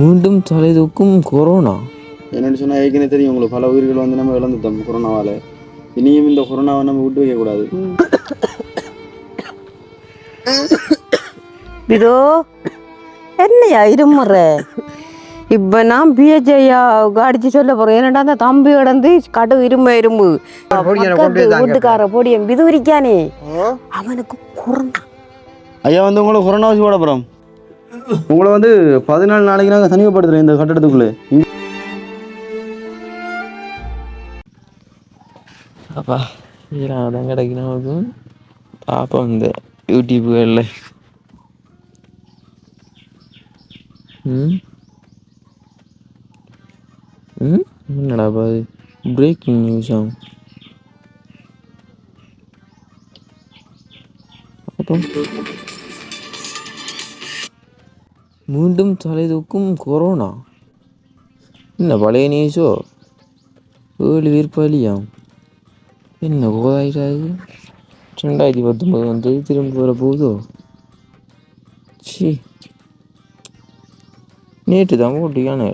மீண்டும் தலைதூக்கும் கொரோனா. என்னென்னு சொன்னால் ஏற்கனவே தெரியும் உங்களுக்கு. பல உயிர்கள் வந்து நம்ம இழந்துட்டோம் கொரோனாவால். இனியும் இந்த கொரோனாவை நம்ம விட்டு வைக்கக்கூடாது இதோ என்னையா இருமுற? இப்ப நான் பிஹெச்ஐயா அடிச்சு சொல்ல போறேன். என்னடா அந்த தம்பி கிடந்து கடு இரும்பு இரும்பு. வீட்டுக்கார பொடியன் விதுரிக்கானே அவனுக்கு குறந்தா ஐயா வந்து உங்களை கொரோனா வச்சு போட போகிறோம் உங்களை வந்து பதினாலு நாளைக்கு நாங்கள் தனிமைப்படுத்துகிறோம் இந்த கட்டடத்துக்குள்ளே. அப்பா இதெல்லாம் தான் கிடைக்கணும் நமக்கு பார்ப்போம் இந்த யூடியூப்புகளில் ம்? ம்? என்னடா பாது பிரேக்கிங் நியூஸ் ஆகும் அப்போ. மீண்டும் தலைதூக்கும் கொரோனா. என்ன பழைய நியூஸோ ஏழு விற்பலியாம் என்ன போதாயிட்டாது ரெண்டாயிரத்தி பத்தொம்பது வந்து திரும்ப வர போகுதோ சி நேற்று தான் போட்டியான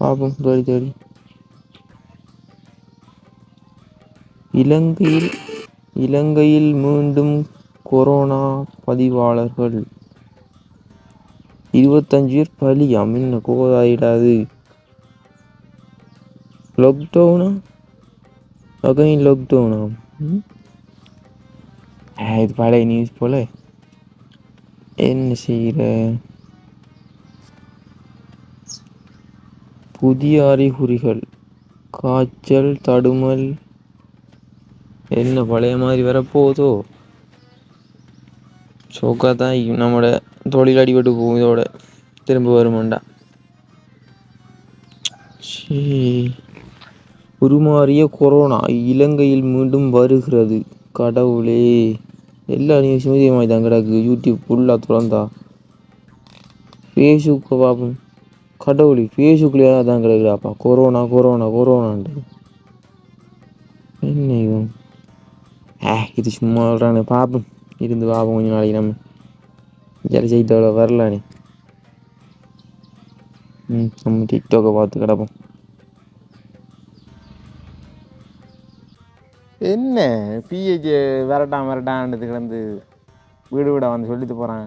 பார்ப்போம் தேடி தேடி இலங்கையில் இலங்கையில் மீண்டும் கொரோனா பதிவாளர்கள். இருபத்தஞ்சு பேர் பலியாம் என்ன கோதாயிடாது லாக்டவுனா அகைன் லாக்டவுனா இது பழைய நியூஸ் போல. என்ன செய்கிற புதிய அறிகுறிகள். காய்ச்சல் தடுமல். என்ன பழைய மாதிரி வரப்போகுதோ? சோக்கா தான் நம்மளோட தொழில் அடிபட்டு போகும் இதோட திரும்ப வருமாண்டா உருமாறிய கொரோனா இலங்கையில் மீண்டும் வருகிறது கடவுளே எல்லா நியூஸும் இதே மாதிரி தான் கிடக்கு யூடியூப் ஃபுல்லாக திறந்தா ஃபேஸ்புக்கை பார்ப்போம் கடவுளே ஃபேஸ்புக்லேயே தான் கிடக்குறாப்பா கொரோனா கொரோனா கொரோனான்றது என்ன இவன் ஏ இது சும்மா சொல்கிறானே பார்ப்போம் இருந்து பார்ப்போம் கொஞ்சம் நாளைக்கு நம்ம ஜல செய்தோட வரலானே ம் நம்ம டிக்டாக்கை பார்த்து கிடப்போம் என்ன பிஹெச் விரட்டான் விரட்டான்றது கிடந்து வீடு வீட வந்து சொல்லிட்டு போகிறான்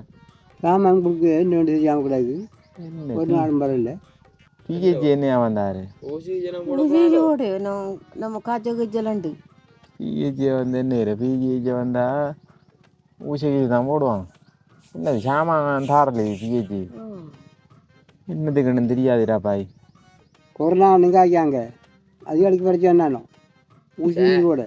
சாமான் கொடுக்க என்ன வேண்டியது தெரியாமல் கூடாது என்ன ஒரு நாளும் பரவாயில்ல பிஹெச் என்னையா வந்தார் உதவியோடு நம்ம காய்ச்சல் கீச்சலண்டு பிஹெச் வந்து என்ன பிஹெச் வந்தால் ஊசிக்கு தான் போடுவான் என்ன சாமான் தாரல பிஹெச் என்னதுக்குன்னு தெரியாதுடா பாய் கொரோனா நிங்காக்காங்க அதிகாரிக்கு படிச்சு என்னன்னு ஊசி கூட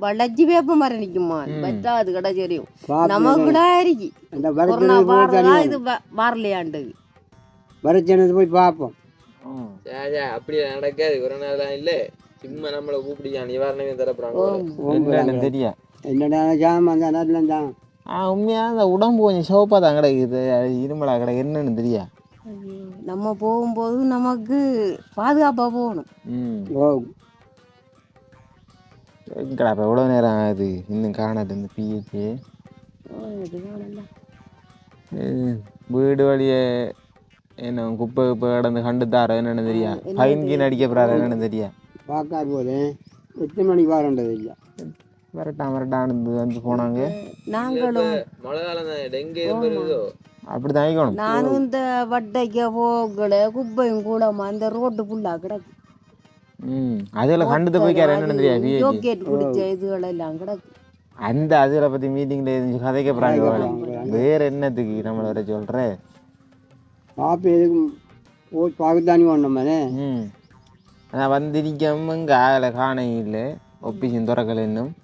வளர்ச்சி வேப்ப மரம் நிக்குமா வச்சாது கடை தெரியும். நமக்குடா இருக்கு கொரோனா வரலையாண்டு வரச்சனது போய் பார்ப்போம் ம். அப்படி நடக்காது. கொரோனாலாம் இல்லை. சும்மா நம்மளை கூப்பிடியா நிவாரணமே தரப்படுறாங்க என்னன்னு தெரியா என்னடா ஜாமான் தான் ஆ உண்மையாக அந்த உடம்பு கொஞ்சம் சிவப்பாக தான் கிடக்குது. அது இருமலா கிடக்கு. என்னன்னு தெரியா நம்ம போகும்போது நமக்கு பாதுகாப்பா போகணும். ம். எங்கடா இப்போ எவ்வளோ நேரம் ஆகுது? இன்னும் காணாது. இந்த பிஹெச் வீடு வழியே என்ன குப்பை குப்பை கடந்து கண்டு தார என்னன்னு தெரியா? ஃபைன் கீன் அடிக்க போறாரு என்னன்னு தெரியா? பார்க்காது போது எட்டு மணிக்கு வரண்டது இல்லை வரட்டான் வரட்டான்னு வந்து போனாங்க. நாங்களும் மழை காலம் டெங்கு வருதோ அப்படி தான் ஆயிக்கணும். நானும் இந்த வட்டைக்க போகல குப்பையும் கூடமா இந்த ரோட்டு ஃபுல்லா கிடக்கு. ம் அதில் கண்டுட்டு போய்க்காரு என்னன்னு தெரியா? பிஹெச் ஜோக்கெட் குடிச்ச இதுகள் எல்லாம் கிடக்கு. அந்த அதில் பற்றி மீட்டிங்கில் கதைக்க போகிறாங்க வேற என்னத்துக்கு நம்மளை வர சொல்கிற பாப்பா எதுக்கு போய் பார்க்கத்தானே ஒன்றுமானே ம். ஆனால் வந்திருக்கோம் இங்கே ஆகலை காண இல்லை. ஒப்பிஷன் திறக்கலை இன்னும்.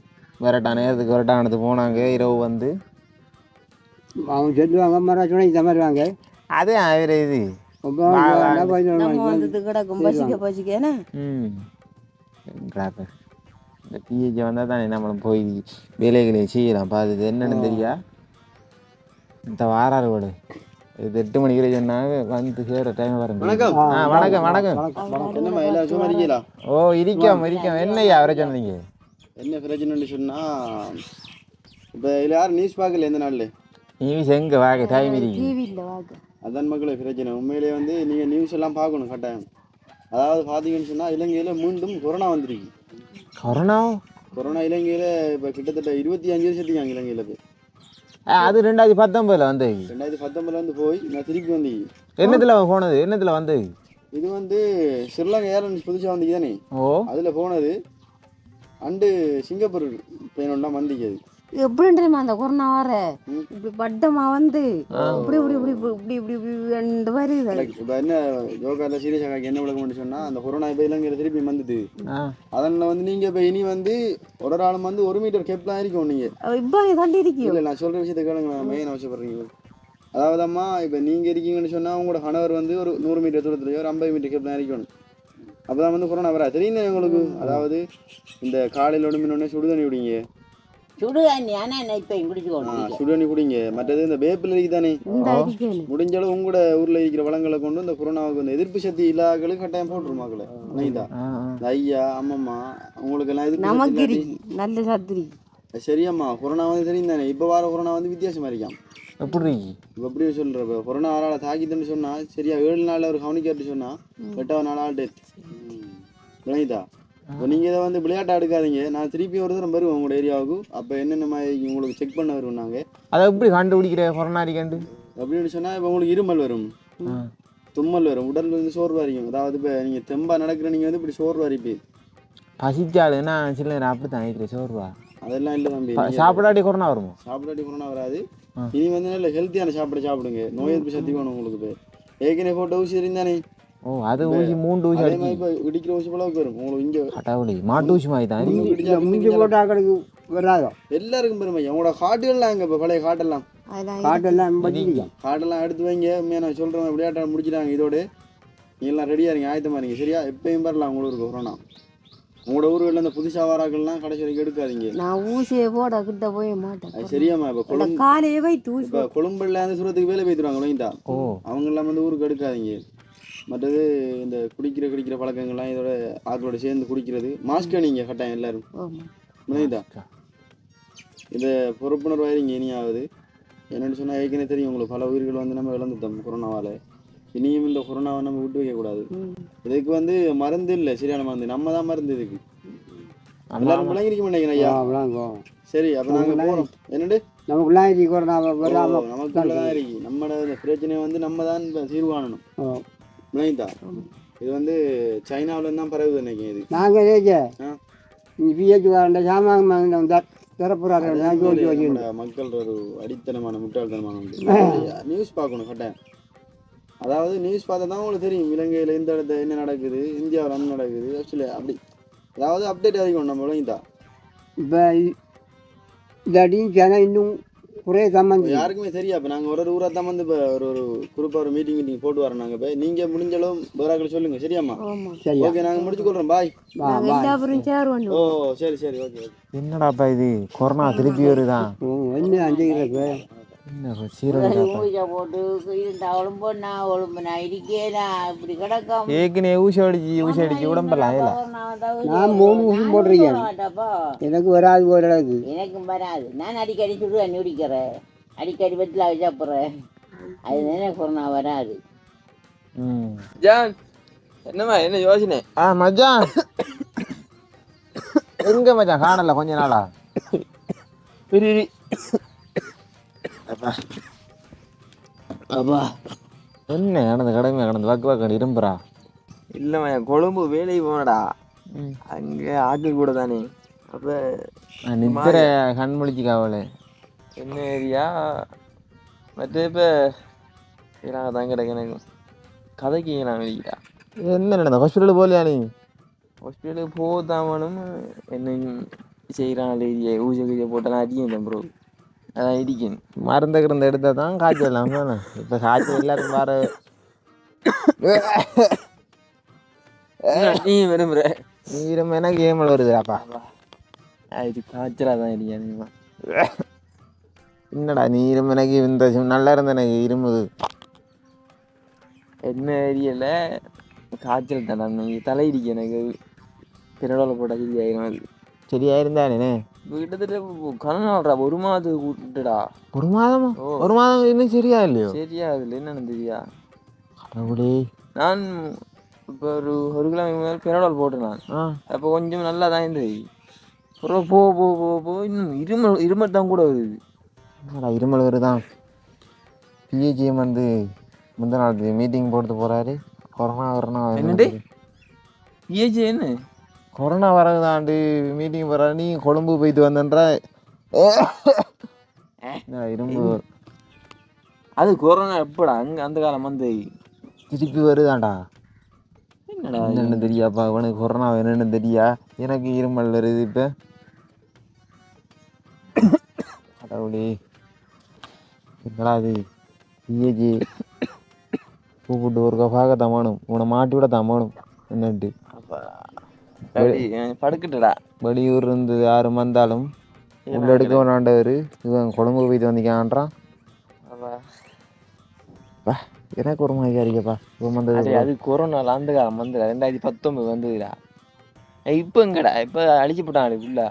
வரட்டான் நேரத்துக்கு வரட்டானது போனாங்க. இரவு வந்து. அவங்க சொல்லுவாங்க மரம் சொன்னால் இந்த மாதிரி வாங்க. அதே ஆயிரம் இது. பிஹெச் வந்தால் தானே நம்மளும் போய் வேலைகளை செய்யலாம். பார்த்து என்னன்னு தெரியா? இந்த வாராரு கூட. இது எட்டு மணிக்கு சொன்னாங்க வந்து சேர டைம் வரேன் வணக்கம். ஆ வணக்கம் வணக்கம். என்னம்மா எல்லாரும் சும்மா இருக்கீங்களா? ஓ இருக்கோம் இருக்கோம். என்னய்யா அவரை சொன்னீங்க? என்ன பிரச்சனைன்னு சொன்னால் இப்போ இதில் யாரும் நியூஸ் பார்க்கல எந்த நாளில்? நீ எங்க? வாங்க டைம் இருக்கு. டிவியில் வாங்க. அதான் மக்களே பிரச்சனை. உண்மையிலேயே வந்து நீங்கள் நியூஸ் எல்லாம் பார்க்கணும் கட்டாயம். அதாவது பார்த்தீங்கன்னு சொன்னால் இலங்கையில் மீண்டும் கொரோனா வந்திருக்கு. கொரோனா கொரோனா இலங்கையில் இப்போ கிட்டத்தட்ட இருபத்தி அஞ்சு வருஷத்துக்கு இலங்கையில் இப்போ ஆ, அது ரெண்டாயிரத்தி பத்தொன்பதுல வந்தது. ரெண்டாயிரத்தி பத்தொம்பதுல வந்து போய் நான் திருப்பி வந்து என்னத்துல போனது? என்னத்துல வந்தது? இது வந்து ஸ்ரீலங்கா ஏர்லைன்ஸ் புதுசாக வந்தீங்க தானே? ஓ. அதில் போனது அண்டு சிங்கப்பூர் பயணம்னா வந்திக்கு அது. எப்படி தெரியுமா அந்த கொரோனா வர. இப்படி பட்டமா வந்து இப்படி இப்படி இப்படி இப்படி இப்படி இப்படி ரெண்டு வருது இப்போ என்ன யோகாவில் சீரியஸாக என்ன விளக்கம் சொன்னால் அந்த கொரோனா இப்போ இலங்கையில் திருப்பி வந்தது அதனில் வந்து நீங்கள் இப்போ இனி வந்து ஒரு ஒரு ஆளும் வந்து ஒரு மீட்டர் கெப்லாம் இருக்கும் நீங்கள் இப்போ தள்ளி இருக்கியோ இல்லை நான் சொல்கிற விஷயத்தை கேளுங்க நான் மெயின் அவசியப்படுறீங்க. அதாவது அம்மா இப்போ நீங்கள் இருக்கீங்கன்னு சொன்னால் உங்களோட கணவர் வந்து ஒரு நூறு மீட்டர் தூரத்துலையோ ஒரு ஐம்பது மீட்டர் இருக்கணும் அப்போ தான் வந்து கொரோனா வரா தெரியுது உங்களுக்கு? அதாவது இந்த காலையில் ஒன்று சுடு தண்ணி குடிங்க. சுடு தண்ணி ஆனால் என்ன இப்போ குடிச்சுக்கோணும் சுடு தண்ணி குடிங்க. மற்றது இந்த வேப்பில் இருக்கேன் முடிஞ்ச அளவு உங்களோட ஊரில் இருக்கிற வளங்களை கொண்டு இந்த கொரோனாவுக்கு இந்த எதிர்ப்பு சக்தி இல்லாதவங்களுக்கு கட்டாயம் போட்டுருமாக்களை நைதா ஆ, ஆ. இந்த ஐயா அம்மம்மா உங்களுக்கு எல்லாம் நமக்கு நல்ல சத்து இருக்கு இல்லாட்டி- சரியம்மா. கொரோனா வந்து தெரியும் தானே? இப்போ வர கொரோனா வந்து வித்தியாசமா இருக்கான் எப்படி எப்படி இப்போ கொரோனா ஆளால் தாக்கிதுன்னு சொன்னால் சரியா ஏழு நாள் அவர் கவனிக்காட்டு சொன்னால் எட்டாவது நாள் டெத். விளங்கிதா இப்போ நீங்கள் இதை வந்து விளையாட்டை எடுக்காதீங்க. நான் திருப்பி ஒரு தரம் வருவேன் உங்களோட ஏரியாவுக்கு அப்போ என்னென்ன மாதிரி உங்களுக்கு செக் பண்ண வருவோம் நாங்கள் அதை எப்படி கண்டுபிடிக்கிற கொரோனா இருக்காண்டு அப்படின்னு சொன்னால் இப்போ உங்களுக்கு இருமல் வரும். தும்மல் வரும். உடல் வந்து சோர்வாக இருக்கும் அதாவது இப்போ நீங்கள் தெம்பா நடக்கிற நீங்கள் வந்து இப்படி சோர்வாக இருப்பீங்க பசிச்சாலுன்னா சில நேரம் அப்படி தான் இருக்கிற சோர்வா? அதெல்லாம் இல்லை தம்பி. சாப்பிடாட்டி கொரோனா வருமோ? சாப்பிடாட்டி கொரோனா வராது. இனி வந்து நல்ல ஹெல்த்தியான சாப்பாடு சாப்பிடுங்க. நோய் எதிர்ப்பு சக்தி வேணும் உங்களுக்கு ஏற்கனவே போட்ட ஊசி இருந்தானே. ஓ அது ஊசி மூன்று ஊசி இப்போ இடிக்கிற ஊசி போல வரும். உங்களுக்கு இங்கே கடவுளி மாட்டு ஊசி மாதிரி தான். முஞ்சி போட்டு ஆக்களுக்கு வராதோ? எல்லாருக்கும் பெருமை. உங்களோட காட்டுகள்லாம் எங்க இப்போ பழைய காட்டெல்லாம் காட்டெல்லாம் காட்டெல்லாம் எடுத்து வைங்க. நான் சொல்கிறேன் விளையாட்டை முடிச்சிட்டாங்க. இதோடு நீ எல்லாம் ரெடியாக இருங்க. ஆயத்தமாக இருங்க. சரியா? எப்பயும் வரலாம் உங்களுக்கு கொரோனா உங்களோட ஊர்களில் இந்த புதுசாக வராக்கள்லாம் கடைசி வரைக்கும் எடுக்காதீங்க. நான் ஊசியை போட கிட்ட போய் மாட்டேன். அது சரியாம்மா. இப்போ கொழும்பு காலையே வைத்து ஊசி இப்போ கொழும்புல இருந்து சூரத்துக்கு வேலை போய்த்துருவாங்க விளங்கிட்டா ஓ. அவங்க எல்லாம் வந்து ஊருக்கு எடுக்காதீங்க. மற்றது இந்த குடிக்கிற குடிக்கிற பழக்கங்கள்லாம் இதோட ஆக்களோட சேர்ந்து குடிக்கிறது. மாஸ்க் அணிங்க கட்டாயம் எல்லாரும். ஆமா. விளங்கிட்டா இதை பொறுப்புணர்வு ஆயிருங்க இனியாவது என்னென்னு சொன்னால் ஏற்கனவே தெரியும் உங்களுக்கு பல உயிர்கள் வந்து நம்ம இழந்துட்டோம் கொரோனாவால். இனியும் இந்த கொரோனாவை நம்ம விட்டு வைக்கக்கூடாது. இதுக்கு வந்து மருந்து இல்லை சரியான மருந்து. நம்ம தான் மருந்து இதுக்கு. எல்லாரும். விளங்கிருக்க மாட்டேங்கிறேன் ஐயா. சரி அப்போ நாங்கள் போகிறோம் என்னண்டு நமக்குலாம் இது கொரோனா நமக்குள்ள தான் இருக்கு. நம்மளோட இந்த பிரச்சனையை வந்து நம்ம தான் தீர்வு காணணும். விளங்கிட்டா இது வந்து சைனாவில் தான் பரவுது நினைக்கிறேன் இது. நாங்கள் ஏஜ. இங்கே பிஹெச் வரண்ட சாமான் நம்மளோட மக்கள் ஒரு அடித்தனமான முட்டாள்தனமான நியூஸ் பார்க்கணும் கட்டாயம் அதாவது நியூஸ் பார்த்தா தான் உங்களுக்கு தெரியும் இலங்கையில் இந்த இடத்துல என்ன நடக்குது இந்தியாவில் என்ன நடக்குது ஆக்சுவலி அப்படி. அதாவது அப்டேட் அதிகம் நம்ம விளங்கிட்டா இப்போ இதாட்டியும் ஜனம் இன்னும் இப்ப சம்மந்தி. யாருக்குமே தெரியா இப்போ நாங்கள் ஒரு ஒரு ஊராக தான் வந்து இப்போ ஒரு ஒரு குரூப்பாக ஒரு மீட்டிங் மீட்டிங் போட்டு வரோம் நாங்கள் இப்போ நீங்கள் முடிஞ்ச அளவு வேறாக்கள் சொல்லுங்க. சரியாம்மா? ஆமா. சரியா. ஓகே நாங்கள் முடிச்சு கொள்கிறோம் பாய் நாங்க ஓ சரி சரி. ஓகே என்னடாப்பா இது? கொரோனா திருப்பி வருதான் என்ன அஞ்சுகிறது ஏற்கனவே ஊசி அடிச்சு ஊசி அடிச்சு உடம்பெல்லாம் நான் மூணு ஊசி போட்டிருக்கேன். எனக்கு வராது ஒரு அளவுக்கு எனக்கும் வராது. நான் அடிக்கடி சுடு தண்ணி குடிக்கிறேன் அடிக்கடி வெட்டில் சாப்பிட்றேன் அது தானே கொரோனா வராது. ஜான் என்னம்மா என்ன யோசனை? ஆ மச்சான். எங்க மச்சான்? காணல கொஞ்ச நாளா. அப்பா. என்ன கடந்து கடமை கடந்து வக்கு வக்கு இரும்புறா? இல்லைம்மா என் கொழும்பு வேலைக்கு போனடா அங்கே ஆட்கள் கூட தானே. அப்போ நித்திர கண் முழிச்சு காவலே என்ன ஏரியா? மற்ற இப்போ நாங்கள் தான் கிடக்கு எனக்கு கதைக்கு நான் வெளிக்கிட்டா என்ன நடந்த? ஹாஸ்பிட்டல் போகலையா நீ? ஹாஸ்பிட்டலுக்கு போதாமனும் என்ன செய்கிறான்? ஏரியா ஊசி கீஜை போட்டெல்லாம் அடிக்கணும் ப்ரோ. அதான் இடிக்கணும் மருந்து கிருந்த எடுத்தா தான் காய்ச்சல் இல்லாம இப்போ காய்ச்சல் எல்லாருக்கும் வர என்ன நீ விரும்புகிற நீரம் எனக்கு ஏமல் வருதுடாப்பா இது காய்ச்சலாக தான் இருக்கா என்னடா நீரும் எனக்கு இந்த நல்லா இருந்த எனக்கு இருமுது என்ன ஏரியாவில் காய்ச்சல் தானே நீ தலையிடிக்க எனக்கு. பிறடோல போட்டால் சரியாயிரும். அது சரியா கிட்டத்தட்ட கணநாள்டா ஒரு மாதத்துக்கு கூட்டுடா ஒரு மாதமா. ஒரு மாதம் இன்னும் சரியா இல்லையோ சரியா அதில் என்னன்னு தெரியா கடவுளே நான் இப்போ ஒரு ஒரு கிழமை மேல் பெரோடால் போட்டேன் நான் அப்போ கொஞ்சம் நல்லா தான் இருந்தது அப்புறம் போ போ போ போ இன்னும் இருமல் இருமல் தான் கூட வருது இருமல் வருதான் பிஹெச்எம் வந்து முந்தின நாள் மீட்டிங் போட்டு போறாரு கொரோனா கொரோனா என்னண்டு? ஏஜ் என்ன கொரோனா வரதாண்டு மீட்டிங் போறாரு நீ கொழும்பு போயிட்டு வந்தன்ற. இரும்பு அது கொரோனா எப்படா? அங்கே அந்த காலம் வந்து. திருப்பி வருதாண்டா? என்னடா என்னென்னு தெரியாப்பா உனக்கு கொரோனா என்னென்னு தெரியா? எனக்கு இருமல் வருது இப்போ. கடவுளே. என்னடா அது பிஏஜி. கூப்பிட்டு ஒருக்கா பார்க்க தமானும் உன்னை மாட்டி விட தமானும் என்னன்ட்டு. படுக்கட்டுடா. வெளியூர் இருந்து யாரும் வந்தாலும் உள்ள எடுக்க வேணாண்டவர் இவன் கொழும்பு போயிட்டு வந்திக்கான்றான். பா எனக்கு ஒரு மாதிரி இருக்கப்பா இவன் வந்தது அது கொரோனால அந்த காலம் வந்து ரெண்டாயிரத்தி பத்தொன்பது வந்ததுடா. இப்போ எங்கடா? இப்போ அழிச்சு போட்டான் ஃபுல்லா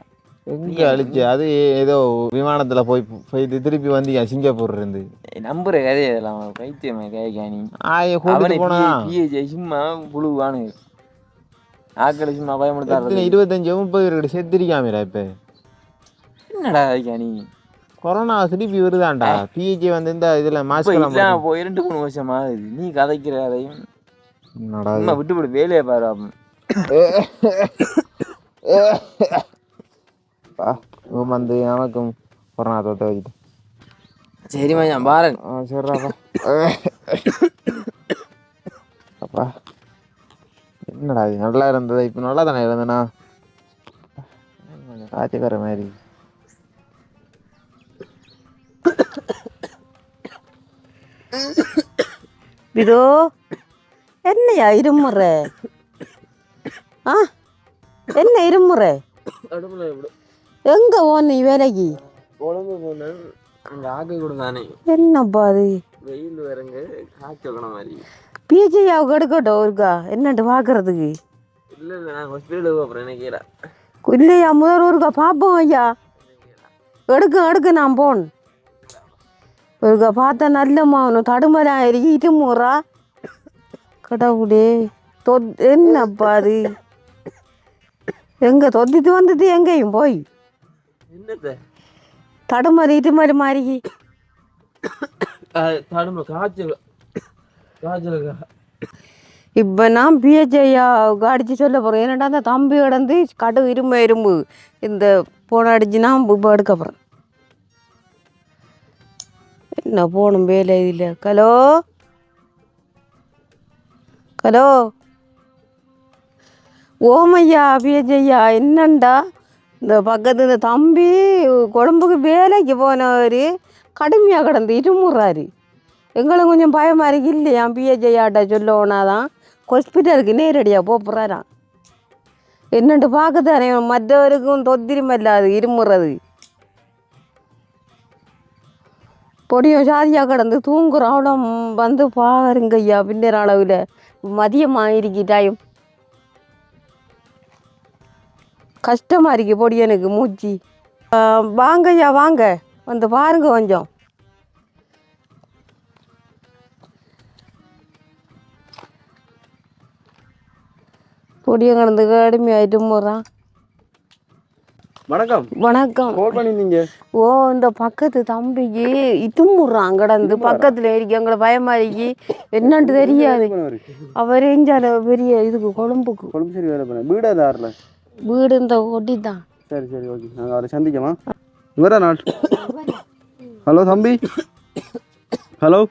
எங்க அழிச்சு? அது ஏதோ விமானத்துல போய் போயிட்டு திருப்பி வந்தீங்க சிங்கப்பூர் இருந்து. நம்புற கதையை இதெல்லாம். பைத்தியமே கேட்கா நீ. ஆய போனா. சும்மா புழுவானு ஆக்களை சும்மா பயமுடுத்தாரு இருபத்தஞ்சு முப்பது பேருக்கு செத்துருக்காமடா இப்ப. என்னடா நீ கொரோனா திருப்பி வருதாண்டா? பிஹெச்சி வந்து இந்த இதுல மாஸ்க் போய் ரெண்டு மூணு வருஷமா ஆகுது. நீ கதைக்கிற என்னடா சும்மா விட்டு விட்டு வேலையை பாரு இவன் வந்து நமக்கும் கொரோனா தொட்ட வச்சுட்டு. சரி மச்சான் பாரன். ஆ சரிடாப்பா அப்பா. என்னடா இது நல்லா இருந்தது? இப்போ நல்லா தானே இருந்தனா காய்ச்சக்கார மாதிரி. இதோ என்னையா இருமுற? ஆ என்ன இருமுற? விடு எங்க போன நீ வேலைக்கு குழம்பு போனேன் அங்கே ஆக்கை கூட தானே என்னப்பா அது வெயில் வரங்க காய்ச்சல் மாதிரி. பிஜியாவுக்கு எடுக்கட்டும் இருக்கா என்னட்டு பார்க்கறதுக்கு இல்லை இல்லை நான் ஹாஸ்பிட்டலுக்கு போகிறேன் நினைக்கிறேன் இல்லையா முதல் ஒருக்கா பார்ப்போம் ஐயா எடுக்க எடுக்க நான் போன் ஒருக்கா பார்த்தா நல்லம்மா அவனு தடுமலா இருக்கு இருமுறா கடவுளே தொ என்னப்பா அது எங்க தொத்திட்டு வந்தது எங்கேயும் போய் இருமலி மாதிரி தடுமை காய்ச்சல் காய்ச்சல் இப்போ நான் பிஹெச்ஐயா அடித்து சொல்ல போகிறேன் ஏன்னாடா அந்த தம்பி கடந்து கடு இரும்பு இரும்பு இந்த போன அடிச்சு இப்போ எடுக்க போகிறேன் என்ன போகணும் வேலை இதில் ஹலோ? ஹலோ? ஓமையா பிஹெச்ஐயா என்னண்டா? இந்த பக்கத்து இந்த தம்பி குழம்புக்கு வேலைக்கு போனவர் கடுமையாக கிடந்து இருமுறாரு. எங்களுக்கு கொஞ்சம் பயமாக இருக்கு. இல்லையா? பிஹெச்ஐயாட்ட சொல்லோனாதான் ஹாஸ்பிட்டலுக்கு நேரடியாக போகிறாராம் என்னட்டு பார்க்க தானே. மற்றவருக்கும் தொத்திரிமல்லாது இருமுறது. பொடியும் சாதியாக கிடந்து தூங்குறோம் அவ்வளோ வந்து பாருங்க ஐயா பின்னர் அளவில் மதியமாக இருக்கி டைம் கஷ்டமாக இருக்கு பொடியனுக்கு மூச்சு. வாங்க ஐயா வாங்க. வந்து பாருங்க கொஞ்சம். பொடியும் கிடந்து கடுமையாயிட்டு போகிறான் வணக்கம். வணக்கம். கால் பண்ணியிருந்தீங்க. ஓ இந்த பக்கத்து தம்பிக்கு இட்டுமுறான் கிடந்து பக்கத்தில் இருக்கு. எங்களை பயமா இருக்கு என்னன்ட்டு தெரியாது அவர் எஞ்சால பெரிய இதுக்கு கொழும்புக்கு. கொழும்பு சரி வேலை பண்ண வீடு தாரில் வீடு இந்த ஒட்டி தான் சரி சரி ஓகே. நாங்கள் அவரை சந்திக்கமா இவரா நாட் ஹலோ தம்பி. ஹலோ.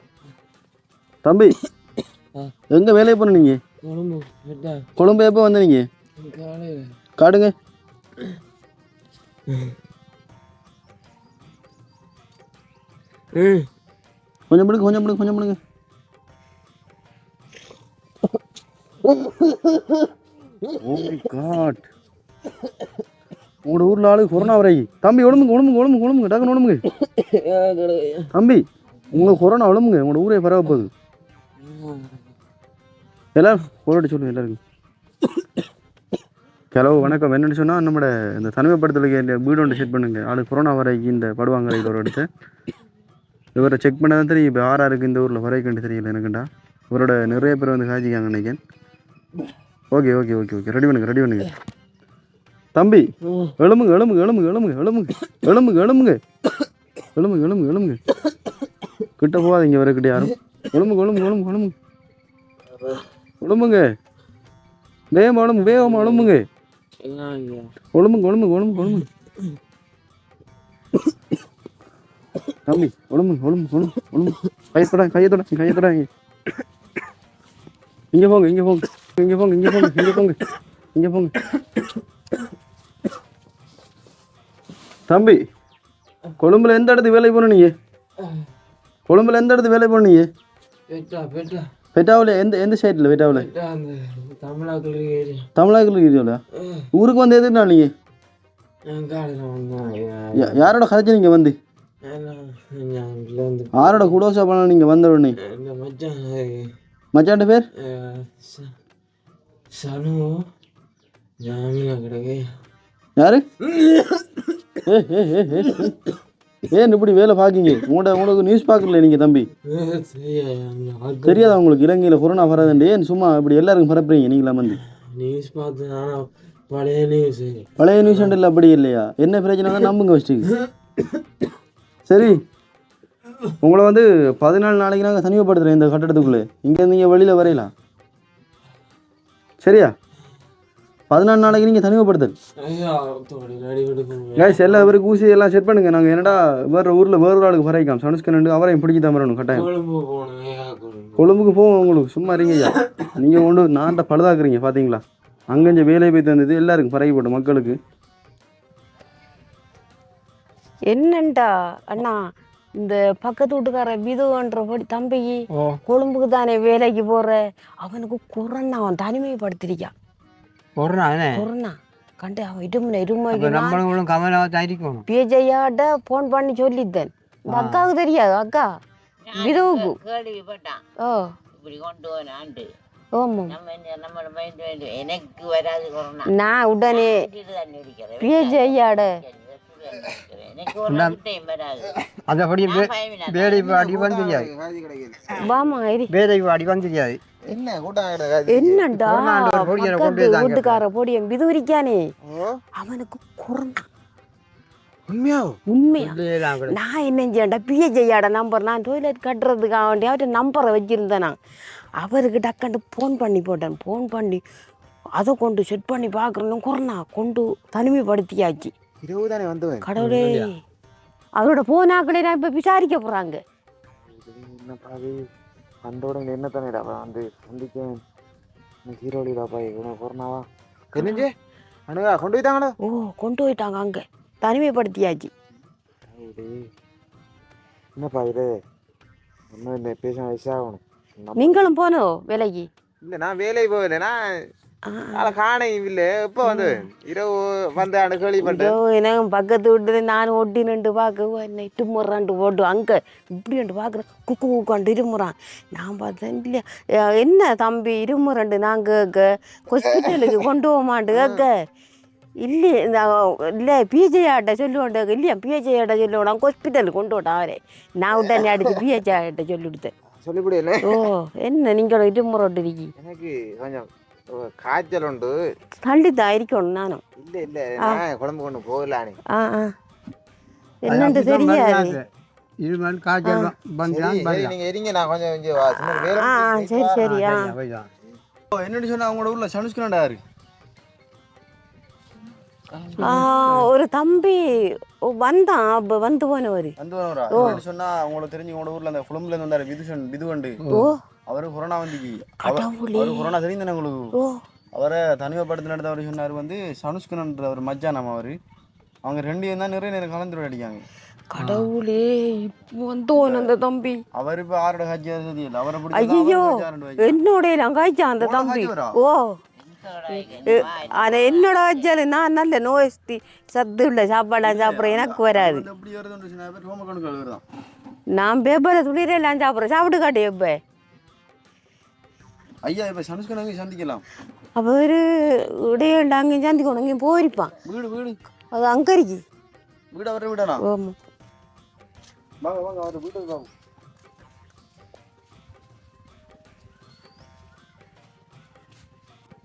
தம்பி. எங்கே வேலையை பண்ண நீங்கள் குழம்பு கொழும்பு எப்போ வந்த நீங்கள் காடுங்க கொஞ்சம் பிடுங்க கொஞ்சம் பிடுங்க கொஞ்சம் பிடுங்க. காட் உங்களோட ஊரில் ஆளு கொரோனா வரை. தம்பி உடம்புங்க உடம்புங்க உடம்புங்க உடம்புங்க டக்குன்னு உடம்புங்க தம்பி உங்களுக்கு கொரோனா உடம்புங்க உங்களோட ஊரே பரவ போகுது எல்லாரும் போராட்டி சொல்லுங்க எல்லாருக்கும். ஹலோ வணக்கம். என்னன்னு சொன்னால் நம்மட இந்த தனிமைப்படுத்தலுக்கு இந்த வீடு ஒன்று செட் பண்ணுங்க. ஆளு கொரோனா வரைக்கு இந்த படுவாங்க ஒரு எடுத்து இவரை செக் பண்ண தான் தெரியும். இப்போ ஆறா இருக்கு இந்த ஊரில் வரைக்குன்னு தெரியல எனக்குண்டா. இவரோட நிறைய பேர் வந்து காய்ச்சிக்காங்க நினைக்கேன் okay okay okay okay ready பண்ணுங்க ரெடி பண்ணுங்க. தம்பி எழுமுங்க எழுமுங்க எழுமுங்க எழுமுங்க எழுமுங்க எழுமுங்க எழுமுங்க எழுமுங்க எழுமுங்க எழுமுங்க கிட்ட போகாதீங்க இவர்கிட்ட யாரும். எழுமுங்க எழுமுங்க எழுமுங்க எழுமுங்க உடம்புங்க வேகமாக உடம்பு வேகமா உடம்புங்க உடம்புங்க உடம்புங்க ஒழும்புங்க ஒழும்புங்க. தம்பி உடம்பு உடம்பு உடம்பு உடம்பு கையை தொடாங்க கையை தொடாங்க கையை தொடாங்க. இங்கே போங்க இங்கே போங்க இங்கே போங்க இங்கே போங்க இங்கே போங்க இங்கே போங்க. தம்பி கொழும்புல எந்த இடத்துக்கு வேலை போன நீங்க? கொழும்புல எந்த இடத்துக்கு வேலை போன நீங்க? பெட்டா பெட்டா பெட்டாவில் எந்த எந்த சைடில் வெட்டாவில் தமிழாக்கள் ஏரியாவில் ஊருக்கு வந்து எதுனா நீங்கள் யாரோட கதைச்சு நீங்கள் வந்து? யாரோட குடோசா பண்ண நீங்கள் வந்த உடனே மச்சாண்ட பேர்? யாரு? ஏன் இப்படி வேலை பார்க்கீங்க? உங்களோட உங்களுக்கு நியூஸ் பார்க்கல நீங்கள் தம்பி. தெரியாதா உங்களுக்கு? இலங்கையில் கொரோனா வராதுண்டு ஏன் சும்மா இப்படி எல்லாருக்கும் பரப்புறீங்க? நீங்களா வந்து. நியூஸ் பார்த்து பழைய நியூஸ் பழைய நியூஸ் இல்லை அப்படி இல்லையா? என்ன பிரச்சனை தான் நம்புங்க ஃபஸ்ட்டு சரி. உங்களை வந்து பதினாலு நாளைக்கு நாங்கள் தனிமைப்படுத்துகிறேன் இந்த கட்டடத்துக்குள்ளே. இங்கேருந்து நீங்கள் வெளியில் வரையலாம். சரியா? பதினாலு நாளைக்கு நீங்கள் தனிமைப்படுத்தல். கேஸ் எல்லா பேருக்கு ஊசி எல்லாம் செட் பண்ணுங்க. நாங்கள் என்னடா வேறு ஊரில் வேறு ஒரு ஆளுக்கு வரைக்காம் சனுஷ்கன் அவரையும் பிடிச்சி தான் வரணும் கட்டாயம். கொழும்புக்கு போவோம் உங்களுக்கு சும்மா இருங்க ஐயா. நீங்கள் கொண்டு நாட்டை பழுதாக்குறீங்க பார்த்தீங்களா அங்கஞ்ச வேலையை போய் தந்தது எல்லாருக்கும் பரவிப்பட்ட மக்களுக்கு. என்னண்டா அண்ணா இந்த பக்கத்து வீட்டுக்கார விதுவன்றபடி தம்பிக்கு கொழும்புக்கு தானே வேலைக்கு போற? அவனுக்கு கொரோனா அவன் தனிமைப்படுத்திருக்கான். കൊറോണ കൊറോണ കണ്ടേ ഇരുമന ഇരുമ കമലായിരിക്കണം പി ജയ്യാട്ട ഫോൺ പണി ചൊല്ലിത്തൻ അക്കാക്ക് തരിയാതെ അക്ക വിതവുക്കു ഓ நான் உடனே பிஎச்ஐயாட அதபடி என்னடா வீட்டுக்கார பொடி என் பிதுவரிக்கானே. அவனுக்கு கொரோனா. உண்மையா? உண்மையா? நான் என்ன செய்யண்டா பிஹெச்ஐயோட நம்பர் நான் டொய்லெட் கட்டுறதுக்காக வேண்டிய அவர்கிட்ட நம்பரை வச்சுருந்தேன் நான். அவருக்கு டக்குன்னு ஃபோன் பண்ணி போட்டேன். ஃபோன் பண்ணி அதை கொண்டு செட் பண்ணி பார்க்குறேன்னு கொரோனா கொண்டு தனிமைப்படுத்தியாச்சு. இரவு தானே வந்தவன்? கடவுளே. அவரோட போனாக்களே நான் இப்போ விசாரிக்க போகிறாங்க என்னப்பா அது வந்தோட என்ன தானேடா வந்து சந்திக்கேன் சீரோலிடாப்பா இவனை கொரோனாவா தெரிஞ்சு அனுகா கொண்டு போயிட்டாங்களா? ஓ கொண்டு போயிட்டாங்க அங்கே. தனிமைப்படுத்தியாச்சு. என்னப்பா இது? ஒன்றும் இல்லை பேச வயசாகணும். நீங்களும் போனோ வேலைக்கு? இல்லை நான் வேலைக்கு போகல நான் நாளை காண இல்லை எப்போ வந்து? இரவு வந்து அனு கேள்விப்பட்டேன் எனக்கு பக்கத்து வீட்டு நான் ஒட்டி நின்று பார்க்க என்ன இட்டு முறான்ட்டு ஓட்டு அங்கே இப்படின்ட்டு பார்க்குறேன். குக்கு குக்கான்ட்டு இருமுறான் நான் பார்த்தேன் இல்லையா? என்ன தம்பி இருமுறண்டு நான் கேட்க. ஹாஸ்பிட்டலுக்கு கொண்டு போக மாட்டு கேட்க. இல்லையே இந்த இல்லை பிஹெச்ஐ ஆட்ட சொல்லுவோண்டு இல்லையா? பிஹெச்ஐ ஆட்ட சொல்லுவோம். ஹாஸ்பிட்டலுக்கு கொண்டு விட்டான் அவரே. நான் உடனே அடித்து பிஹெச்ஐ ஆட்ட சொல்லி கொடுத்தேன் சொல்லிவிடையில ஓ என்ன நீங்கள் இருக்கி எனக்கு கொஞ்சம் കാച്ചലുണ്ട് തള്ളിത്തായിരിക്കും ഒന്നാനോ ഇല്ല ഇല്ല. ഞാൻ കുളമ്പ് കൊണ്ട് പോകലാണ്. ആ ആ. എന്നുണ്ട് ശരിയായി இது மாதிரி காய்ச்சல் சரி சரியா என்னடி சொன்னா அவங்களோட ஊர்ல சனுஷ்கரண்டா இருக்கு ஒரு தம்பி வந்தான் வந்து போனவர் வந்து போனவரா சொன்னா தெரிஞ்சு ஊர்ல அந்த குழம்புல இருந்து அவரு கொரோனா வந்துக்கு. அவர் கொரோனா தெரியும் தானே உங்களுக்கு அவரை தனிமைப்படுத்தி நடத்த அவர் சொன்னார் வந்து சனுஷ்கனன்ற அவர் மச்சானம் அவர். அவங்க ரெண்டு பேரும் தான் நிறைய நேரம் கலந்துரை அடிக்காங்க கடவுளே இப்போ வந்து அந்த தம்பி. அவர் இப்போ ஆரோட ஹஜ்ஜி சதி இல்லை அவரை ஐயோ என்னோட லங்காய்ச்சா அந்த தம்பி? ஓ. அது என்னோட வச்சாலு நான் நல்ல நோய்ஸ்தி சத்து உள்ள சாப்பாடுலாம் சாப்பிட்றேன் எனக்கு வராது. நான் பேப்பரை துளிரெல்லாம் சாப்பிட்றேன். சாப்பிட்டு காட்டு எப்போ? ஐயா இப்போ சனுஷ்கனங்க சந்திக்கலாம். அப்போ ஒரு இடையில அங்கேயும் சாந்தி கொண்டு அங்கேயும் போயிருப்பான். வீடு வீடு. அது அங்கே இருக்கு வீடு அவரை விடனா ஆமாம் வாங்க வாங்க அவர் வீட்டுக்கு வாங்க.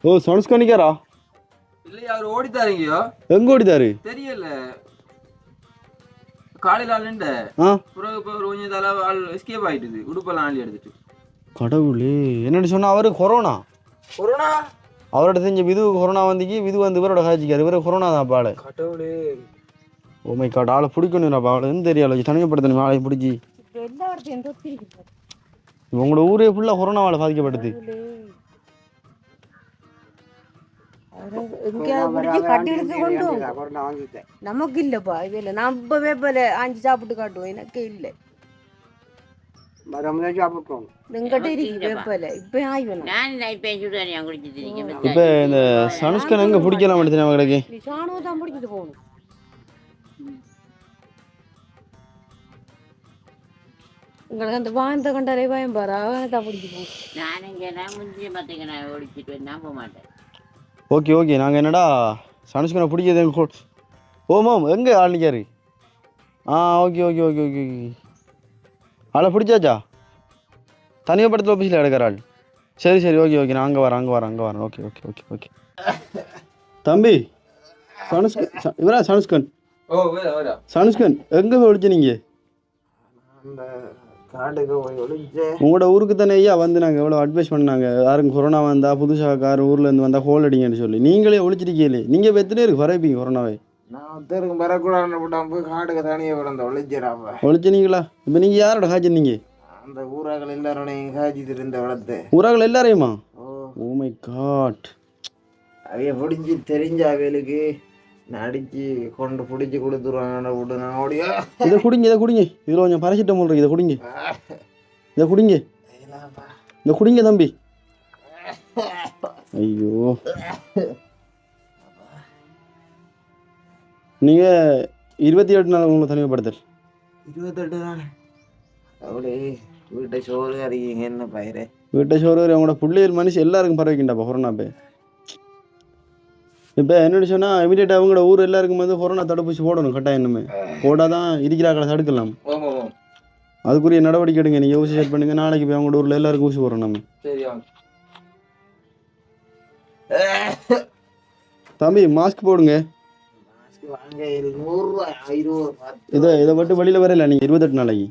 ஓ சனுஸ்கனிக்காரா இல்லையா அவர் ஓடித்தாருங்கயோ எங்க ஓடிதாரு தெரியல. காலையில் ஆளுண்ட ஆ. பிறகு இப்போ ஒரு கொஞ்சம் தலை ஆள் எஸ்கேப் ஆயிட்டுது. உடுப்பெல்லாம் ஆளி எடுத்துட்டு. கடவுளே. என்னன்னு சொன்னா அவரு கொரோனா. கொரோனா? அவரோட செஞ்ச விது கொரோனா வந்துக்கு விது வந்து இவரோட காய்ச்சிக்காரு இவரு கொரோனா தான் பாடு கடவுளே. ஓ மை காட் ஆளை பிடிக்கணும் பாவல எந்த தெரியல. தனிமைப்படுத்தணும் ஆளை பிடிச்சி. உங்களோட ஊரே ஃபுல்லாக கொரோனாவால் பாதிக்கப்பட்டது நமக்கு இல்லைப்பா. இல்லை. நம்ம வேப்பல ஆஞ்சி சாப்பிட்டு காட்டுவோம். எனக்கு இல்லை. இப்போ இந்த சனுஷ்கன் எங்கே பிடிக்கலாம் அவங்களுக்கு உங்களுக்கு அந்த வாய்ந்த கண்டாலே பயம் பாரு அவனை தான் பிடிச்சி நான் இங்கே நான் நம்ப மாட்டேன் ஓகே ஓகே நாங்கள் என்னடா சனுஷ்கனை கோ- ஓமாம் எங்கே ஆள் நிற்காரு ஆ okay okay okay okay okay ஆளை பிடிச்சாச்சா? தனியப்படத்தில் ஆஃபீஸில் எடுக்கிற ஆள் சரி சரி ஓகே ஓகே நான் அங்கே வரேன் அங்கே வரேன் அங்கே வரேன். ஓகே ஓகே ஓகே ஓகே தம்பி சனுஷ்கன்? இவரா சனுஷ்கன் சனுஷ்கன் எங்கே போய் ஒழிச்சு நீங்கள் உங்களோட ஊருக்கு தானே ஐயா வந்து நாங்கள் எவ்வளோ அட்வைஸ் பண்ணாங்க. யாரும் கொரோனா வந்தா புதுசாக கார் ஊரில் இருந்து வந்தால் ஹோல் அடிங்கன்னு சொல்லி. நீங்களே ஒழிச்சிருக்கீங்களே. நீங்கள் எத்தனை இருக்கு பரப்பிங்க கொரோனாவை நான் வரக்கூடாதுன்னு விட்டான் போய் காட்டுக்கு தனியே விழுந்த ஒளிச்சிடாப்ப ஒழிச்சினீங்களா இப்போ நீங்கள் யாரோட காய்ச்சிருந்தீங்க அந்த ஊராக்கள் எல்லாரோடையும் காய்ச்சிட்டு இருந்த வளர்த்து. ஊராக்கள் எல்லாரையுமா? ஓ. மை காட் அவைய பிடிச்சி தெரிஞ்ச அவைகளுக்கு நடிச்சு கொண்டு பிடிச்சி கொடுத்துருவாங்க விட்டு நான் ஓடியா? இதை குடிங்க இதை குடிங்க. இதில் கொஞ்சம் பரசிட்டமோல் இருக்கு இதை குடிங்க. இதை குடிங்க. இதை குடிங்க தம்பி. ஐயோ. நீங்கள் இருபத்தி எட்டு நாள் உங்களை தனிமைப்படுத்தல். இருபத்தெட்டு நாள்? அப்படியே வீட்டை சோறு அறிக்கிங்க என்ன பயிர் வீட்டை சோறு அவங்களோட பிள்ளைகள் மனுஷன் எல்லாருக்கும் பரவிக்கிண்டாப்பா கொரோனா இப்போ இப்போ என்னென்னு சொன்னால் இமீடியட்டாக அவங்களோட ஊர் எல்லாருக்கும் வந்து கொரோனா தடுப்பூசி போடணும் கட்டாயம் இன்னுமே போட்டால் தான் இருக்கிறாக்களை தடுக்கலாம் அதுக்குரிய நடவடிக்கை எடுங்க நீங்கள் ஊசி செட் பண்ணுங்க. நாளைக்கு போய் அவங்களோட ஊரில் எல்லாருக்கும் ஊசி போடுறோம் நம்ம. தம்பி மாஸ்க் போடுங்க. இது இதை மட்டும் வெளியில் வரல நீங்கள் இருபத்தெட்டு நாளைக்கு.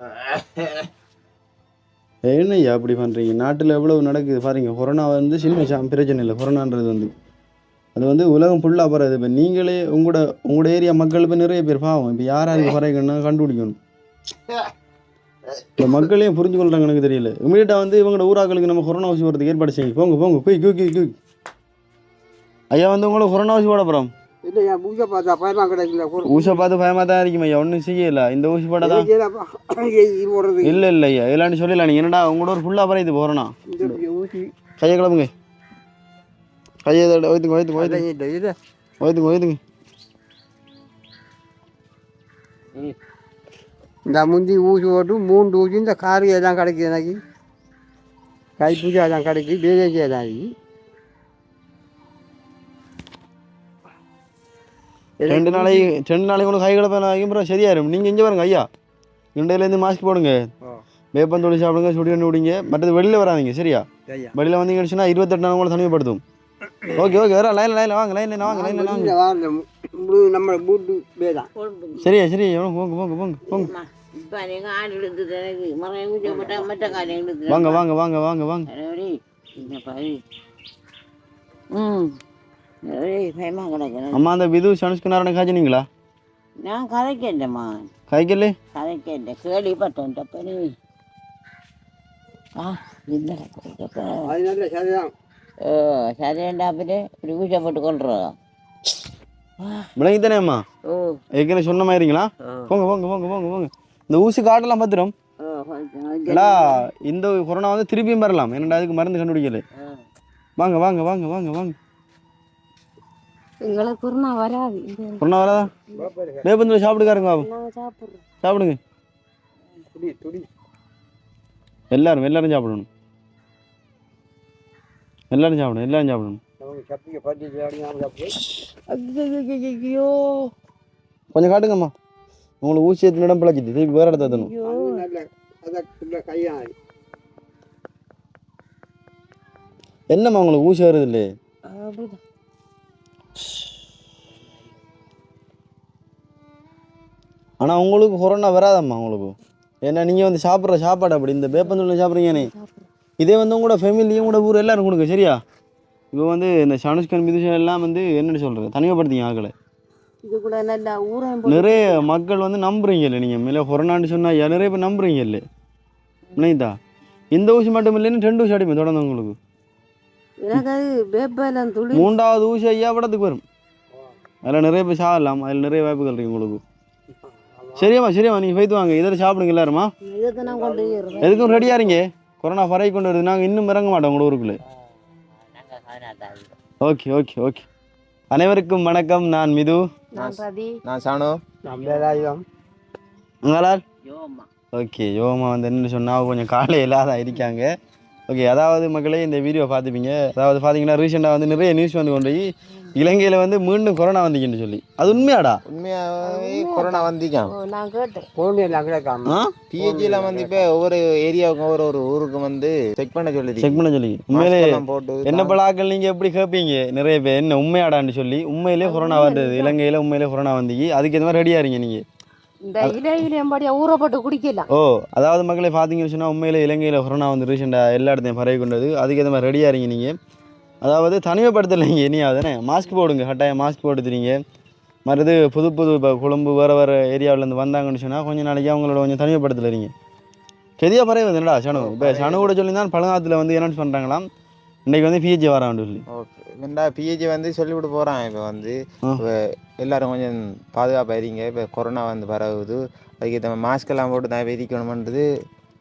என்னய்யா அப்படி பண்ணுறீங்க நாட்டில் எவ்வளவு நடக்குது பாருங்க. கொரோனா வந்து சின்ன பிரச்சனை இல்லை. கொரோனான்றது வந்து. அது வந்து உலகம் ஃபுல்லாக பரவுது இப்போ நீங்களே உங்களோட உங்களோட ஏரியா மக்கள் இப்போ நிறைய பேர் பாவம். இப்போ யார் யாருக்கு பரவிக்கணும்னா கண்டுபிடிக்கணும். இப்போ மக்களையும் புரிஞ்சு கொள்றாங்க எனக்கு தெரியல. இமீடியட்டாக வந்து இவங்களோட ஊராக்களுக்கு நம்ம கொரோனா ஊசி போடுறதுக்கு ஏற்பாடு செய்யுங்க. போங்க போங்க. குய் குய் குய் ஐயா வந்து உங்களை கொரோனா ஊசி போட போகிறோம் இல்லை என் பூஜை பார்த்தா பயமா கிடைக்கல ஊசை பார்த்து பயமாக தான் இருக்கும் ஐயா ஒன்றும் செய்யல. இந்த ஊசி போட தான். இது போடுறது? இல்லை இல்லை ஐயா இல்லைன்னு சொல்லல என்னடா உங்களோட ஒரு ஃபுல்லாக பறையுது போகிறோண்ணா இந்த ஊசி. கையை கிளம்புங்க. கையை இதை ஒய்த்துங்க ஒய்த்துங்க ஒய்த்துங்க இது இது. ஒய்த்துங்க ஒய்த்துங்க இந்த முந்தி ஊசி போட்டு மூன்று ஊசி இந்த காரு எல்லாம் கிடைக்குது எனக்கு. கை பூஜை எல்லாம் கிடைக்கு எல்லாம் இருக்கு. ரெண்டு நாளைக்கு ரெண்டு நாளைக்கு ஒன்று கை கிளப்ப அப்புறம் சரியாயிரும். நீங்கள் இங்கே பாருங்க ஐயா. இண்டையிலேருந்து மாஸ்க் போடுங்க. ஆ. வேப்பந்தோடு சாப்பிடுங்க சுடி ஒன்று விடுங்க மற்றது வெளியில் வராதீங்க சரியா? சரியா. வெளியில் வந்தீங்கன்னு சொன்னால் இருபத்தெட்டு நாள் உங்களை தனிமைப்படுத்தும். ஓகே ஓகே வேற லைனில் லைனில் வாங்க லைனில் வாங்க லைனில் வாங்க. நம்ம பூட்டு பேதான் சரியா சரி போங்க போங்க போங்க போங்க. வாங்க வாங்க வாங்க வாங்க வாங்க. ம். அம்மா அந்த விது சனுஷ்குனாரனை காய்ச்சினீங்களா? நான் கதைக்கேன்டம்மா காய்க்கல கதைக்கேன் கேள்விப்பட்டேன் தப்பனி ஆ இல்லை ஓ சரியண்டா அப்படி இப்படி ஊசை போட்டு கொள்றோம் விளங்கி தானே அம்மா ஓ. ஏற்கனவே சொன்ன மாதிரிங்களா? ஓ போங்க போங்க போங்க போங்க போங்க. இந்த ஊசி காட்டெல்லாம் பத்திரம். இந்த கொரோனா வந்து திருப்பியும் வரலாம். என்னடா அதுக்கு மருந்து கண்டுபிடிக்கல. வாங்க வாங்க வாங்க வாங்க வாங்க. எங்களுக்கு கொரோனா வராது. இந்த கொரோனா வராதா? வேப்பந்தில் சாப்பிடுக்காருங்க பாபு சாப்பிடுங்க. எல்லாரும் எல்லாரும் சாப்பிடணும். எல்லாரும் சாப்பிடணும் எல்லாரும் சாப்பிடணும். ஐயோ கொஞ்சம் காட்டுங்கம்மா. உங்களுக்கு ஊசி எத்தனை இடம் பிழைச்சிட்டு திருப்பி வேறு இடத்த தரணும். என்னம்மா உங்களுக்கு ஊசி வருது இல்லையே? அப்படிதான். ஆனால் உங்களுக்கு கொரோனா வராதம்மா உங்களுக்கு. ஏன்னா நீங்கள் வந்து சாப்பிட்ற சாப்பாடு அப்படி இந்த வேப்பந்தூள் சாப்பிட்றீங்கண்ணே இதே வந்து உங்களோட ஃபேமிலியும் கூட ஊர் எல்லாரும் கொடுங்க சரியா? இப்போ வந்து இந்த சனுஷ்கன் மிதுஷன் எல்லாம் வந்து என்னென்னு சொல்கிறது தனிமைப்படுத்திங்க ஆக்களை. இது கூட நல்லா ஊரம் நிறைய மக்கள் வந்து நம்புறீங்க இல்லை நீங்கள் மேலே கொரோனான்னு சொன்னால் நிறைய பேர் நம்புறீங்க இல்லை இந்த ஊசி மட்டும் இல்லைன்னு ரெண்டு ஊசி அடிப்பேன் தொடர்ந்து உங்களுக்கு. எனக்கு அது வேப்பெல்லாம் துளி மூன்றாவது ஊசி ஐயா படத்துக்கு வரும். அதில் நிறைய பேர் சாகலாம். அதில் நிறைய வாய்ப்புகள் இருக்கு உங்களுக்கு. சரியாம்மா சரியாம்மா நீங்கள் போய்த்து வாங்க. இதில் சாப்பிடுங்க எல்லாருமா? இதை நான் கொண்டு போயிடுறேன் எதுக்கும் ரெடியாக இருங்க. கொரோனா பரவி கொண்டு வருது. நாங்கள் இன்னும் இறங்க மாட்டோம் உங்களோட ஊருக்குள்ள. Okay okay okay. அனைவருக்கும் வணக்கம். நான் மிது. நான் ஆயுதம் உங்களால்? ஓகே யோமா வந்து என்னன்னு சொன்னால் கொஞ்சம் காலை இல்லாத இருக்காங்க ஓகே அதாவது மக்களே இந்த வீடியோ பார்த்துப்பீங்க. அதாவது பார்த்தீங்கன்னா ரீசெண்டாக வந்து நிறைய நியூஸ் வந்து கொண்டு போய் இலங்கையில் வந்து மீண்டும் கொரோனா வந்துச்சுன்னு சொல்லி. அது உண்மையாடா? உண்மையாகவே கொரோனா வந்திக்கான் நான் கேட்டேன். கிடைக்காம பிஹெச்சியில் வந்து இப்போ ஒவ்வொரு ஏரியாவுக்கும் ஒரு ஒரு ஊருக்கு வந்து செக் பண்ண சொல்லி செக் பண்ண சொல்லி உண்மையிலே போட்டு என்ன பலாக்கள் நீங்கள் எப்படி கேட்பீங்க நிறைய பேர் என்ன உண்மையாடான்னு சொல்லி உண்மையிலே கொரோனா வந்தது. இலங்கையில் உண்மையிலே கொரோனா வந்துச்சு அதுக்கு ஏற்ற மாதிரி ரெடியாக இருங்க நீங்கள் ஓ அதாவது மக்களை பார்த்தீங்கன்னு சொன்னால் உண்மையிலே இலங்கையில் கொரோனா வந்து ரீசெண்டாக எல்லா இடத்தையும் பரவி கொண்டது. அதுக்கு ஏற்ற மாதிரி ரெடியாக இருங்க நீங்கள் அதாவது தனிமைப்படுத்தலைங்க இனியாவதுனே மாஸ்க் போடுங்க கட்டாயம் மாஸ்க் போட்டுக்கிறீங்க. மறுது புது புது இப்போ கொழும்பு வேறு வேறு ஏரியாவிலேருந்து வந்தாங்கன்னு சொன்னால் கொஞ்சம் நாளைக்கு அவங்களோட கொஞ்சம் தனிமைப்படுத்தலைங்க கெதியாக பரவி என்னடா சனு. இப்போ சனு கூட சொல்லி தான் பழங்காலத்தில் வந்து என்னென்னு பண்ணுறாங்களாம் இன்றைக்கி வந்து பிஹெச்சி வரான்னு சொல்லி ஓகே ரெண்டா பிஹெச்சி வந்து சொல்லிவிட்டு போகிறான் இப்போ வந்து. இப்போ எல்லாரும் கொஞ்சம் பாதுகாப்பாக இருங்க இப்போ கொரோனா வந்து பரவுது. அதுக்கு மாஸ்க் எல்லாம் போட்டு தான் இருக்கணுமன்றது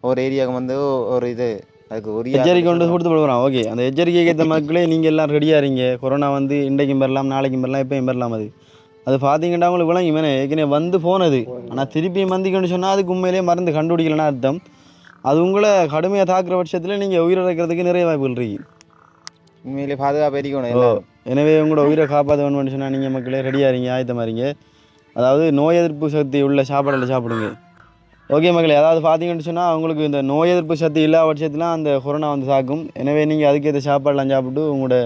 ஒரு ஏரியாவுக்கு வந்து ஒரு இது. அதுக்கு உரிய எச்சரிக்கை கொண்டு கொடுத்து போடுறான் ஓகே. அந்த எச்சரிக்கைக்கு ஏற்ற மக்களே நீங்கள் எல்லாம் ரெடியாக இருங்க. கொரோனா வந்து இன்றைக்கும் பெறலாம் நாளைக்கும் பெறலாம் எப்பயும் பெறலாம் அது. அது பார்த்தீங்கன்னா உங்களுக்கு விளங்கி மேலே ஏற்கனவே வந்து போனது. ஆனால் திருப்பி மந்திக்கணும்னு சொன்னால் அதுக்கு உண்மையிலேயே மருந்து கண்டுபிடிக்கலன்னா அர்த்தம். அது உங்களை கடுமையாக தாக்குற பட்சத்தில் நீங்கள் உயிரிழக்கிறதுக்கு நிறைய வாய்ப்புகள் இருக்கு. உண்மையிலே ஓ எல்லாரும். எனவே உங்களோட உயிரை காப்பாற்ற வேணும்னு சொன்னால் நீங்கள் மக்களே ரெடியாக இருங்க ஆயத்தமாக இருங்க அதாவது நோய் எதிர்ப்பு சக்தி உள்ள சாப்பாடுல சாப்பிடுங்க. ஓகே மக்களே அதாவது பார்த்தீங்கன்னு சொன்னால் உங்களுக்கு இந்த நோய் எதிர்ப்பு சக்தி இல்லாத பட்சத்தில் அந்த கொரோனா வந்து தாக்கும். எனவே நீங்கள் அதுக்கேற்ற சாப்பாடெல்லாம் சாப்பிட்டு உங்களோட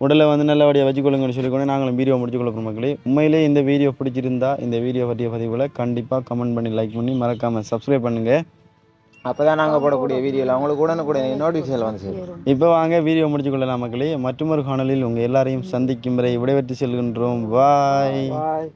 உடலை வந்து நல்லபடியாக வச்சுக்கொள்ளுங்கன்னு சொல்லிக்கொண்டு நாங்களும் வீடியோ முடிச்சு கொள்ளுறோம் மக்களே. உண்மையிலே இந்த வீடியோ பிடிச்சிருந்தா இந்த வீடியோ பற்றிய பதிவுகளை கண்டிப்பாக கமெண்ட் பண்ணி லைக் பண்ணி மறக்காமல் சப்ஸ்கிரைப் பண்ணுங்கள் அப்போ தான் நாங்கள் போடக்கூடிய வீடியோவில் அவங்களுக்கு உடனுக்குடன் நோட்டிஃபிகேஷன் வந்து சேரும். இப்போ வாங்க வீடியோ முடிச்சு கொள்ளலாம் மக்களே. மற்றொரு காணொலியில் உங்கள் எல்லாரையும் சந்திக்கும் வரை விடைபெற்று செல்கின்றோம். பாய் பாய்